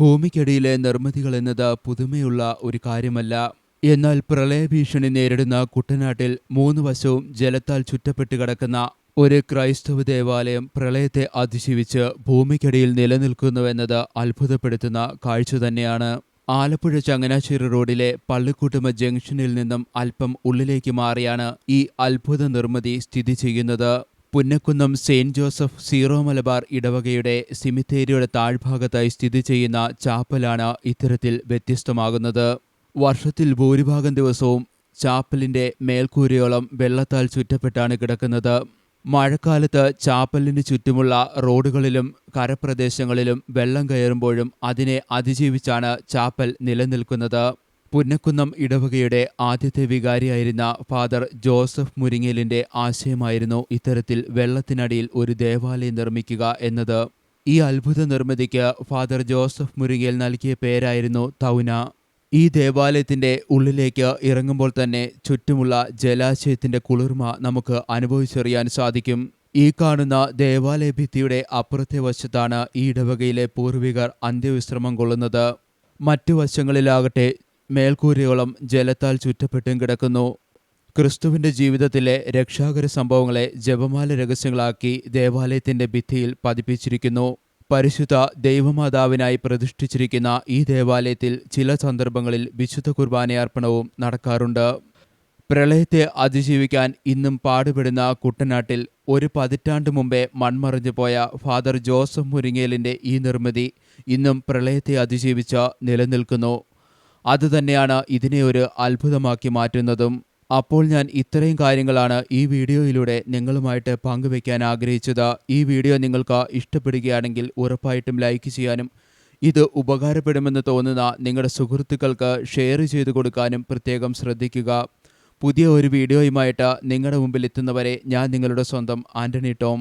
ഭൂമിക്കടിയിലെ നിർമ്മിതികൾ എന്നത് പുതുമയുള്ള ഒരു കാര്യമല്ല. എന്നാൽ പ്രളയഭീഷണി നേരിടുന്ന കുട്ടനാട്ടിൽ മൂന്ന് വശവും ജലത്താൽ ചുറ്റപ്പെട്ട് കിടക്കുന്ന ഒരു ക്രൈസ്തവ ദേവാലയം പ്രളയത്തെ അതിജീവിച്ച് ഭൂമിക്കടിയിൽ നിലനിൽക്കുന്നുവെന്നത് അത്ഭുതപ്പെടുത്തുന്ന കാഴ്ച തന്നെയാണ്. ആലപ്പുഴ ചങ്ങനാശ്ശേരി റോഡിലെ പള്ളിക്കൂട്ടുമ ജംഗ്ഷനിൽ നിന്നും അല്പം ഉള്ളിലേക്ക് മാറിയാണ് ഈ അത്ഭുത നിർമ്മിതി സ്ഥിതി ചെയ്യുന്നത്. Punnakkunnam saint Joseph Syro Malabar ഇടവകയുടെ സിമിത്തേരിയുടെ താഴ്ഭാഗത്തായി സ്ഥിതി ചെയ്യുന്ന ചാപ്പലാണ് ഇത്തരത്തിൽ വ്യത്യസ്തമാകുന്നത്. വർഷത്തിൽ ഭൂരിഭാഗം ദിവസവും ചാപ്പലിന്റെ മേൽക്കൂരയോളം വെള്ളത്താൽ ചുറ്റപ്പെട്ടാണ് കിടക്കുന്നത്. മഴക്കാലത്ത് ചാപ്പലിന് ചുറ്റുമുള്ള റോഡുകളിലും കരപ്രദേശങ്ങളിലും വെള്ളം കയറുമ്പോഴും അതിനെ അതിജീവിച്ചാണ് ചാപ്പൽ നിലനിൽക്കുന്നത്. പുന്നക്കുന്നം ഇടവകയുടെ ആദ്യത്തെ വികാരിയായിരുന്ന ഫാദർ ജോസഫ് മുരിങ്ങേലിന്റെ ആശയമായിരുന്നു ഇത്തരത്തിൽ വെള്ളത്തിനടിയിൽ ഒരു ദേവാലയം നിർമ്മിക്കുക എന്നത്. ഈ അത്ഭുത നിർമ്മിതിക്ക് ഫാദർ ജോസഫ് മുരിങ്ങേൽ നൽകിയ പേരായിരുന്നു തൗന. ഈ ദേവാലയത്തിന്റെ ഉള്ളിലേക്ക് ഇറങ്ങുമ്പോൾ തന്നെ ചുറ്റുമുള്ള ജലാശയത്തിന്റെ കുളിർമ നമുക്ക് അനുഭവിച്ചറിയാൻ സാധിക്കും. ഈ കാണുന്ന ദേവാലയ ഭിത്തിയുടെ അപ്പുറത്തെ വശത്താണ് ഈ ഇടവകയിലെ പൂർവികർ അന്ത്യവിശ്രമം കൊള്ളുന്നത്. മറ്റു വശങ്ങളിലാകട്ടെ മേൽക്കൂരയോളം ജലത്താൽ ചുറ്റപ്പെട്ടും കിടക്കുന്നു. ക്രിസ്തുവിന്റെ ജീവിതത്തിലെ രക്ഷാകര സംഭവങ്ങളെ ജപമാല രഹസ്യങ്ങളാക്കി ദേവാലയത്തിന്റെ ഭിത്തിയിൽ പതിപ്പിച്ചിരിക്കുന്നു. പരിശുദ്ധ ദൈവമാതാവിനായി പ്രതിഷ്ഠിച്ചിരിക്കുന്ന ഈ ദേവാലയത്തിൽ ചില സന്ദർഭങ്ങളിൽ വിശുദ്ധ കുർബാനയർപ്പണവും നടക്കാറുണ്ട്. പ്രളയത്തെ അതിജീവിക്കാൻ ഇന്നും പാടുപെടുന്ന കുട്ടനാട്ടിൽ ഒരു പതിറ്റാണ്ട് മുമ്പേ മൺമറിഞ്ഞു പോയ ഫാദർ ജോസഫ് മുരിങ്ങേലിന്റെ ഈ നിർമ്മിതി ഇന്നും പ്രളയത്തെ അതിജീവിച്ച് നിലനിൽക്കുന്നു. അതുതന്നെയാണ് ഇതിനെ ഒരു അത്ഭുതമാക്കി മാറ്റുന്നതും. അപ്പോൾ ഞാൻ ഇത്രയും കാര്യങ്ങളാണ് ഈ വീഡിയോയിലൂടെ നിങ്ങളുമായിട്ട് പങ്കുവയ്ക്കാൻ ആഗ്രഹിച്ചത്. ഈ വീഡിയോ നിങ്ങൾക്ക് ഇഷ്ടപ്പെടുകയാണെങ്കിൽ ഉറപ്പായിട്ടും ലൈക്ക് ചെയ്യാനും ഇത് ഉപകാരപ്പെടുമെന്ന് തോന്നുന്ന നിങ്ങളുടെ സുഹൃത്തുക്കൾക്ക് ഷെയർ ചെയ്തു കൊടുക്കാനും പ്രത്യേകം ശ്രദ്ധിക്കുക. പുതിയ ഒരു വീഡിയോയുമായിട്ട് നിങ്ങളുടെ മുമ്പിൽ എത്തുന്നവരെ ഞാൻ നിങ്ങളുടെ സ്വന്തം ആന്റണി ടോം.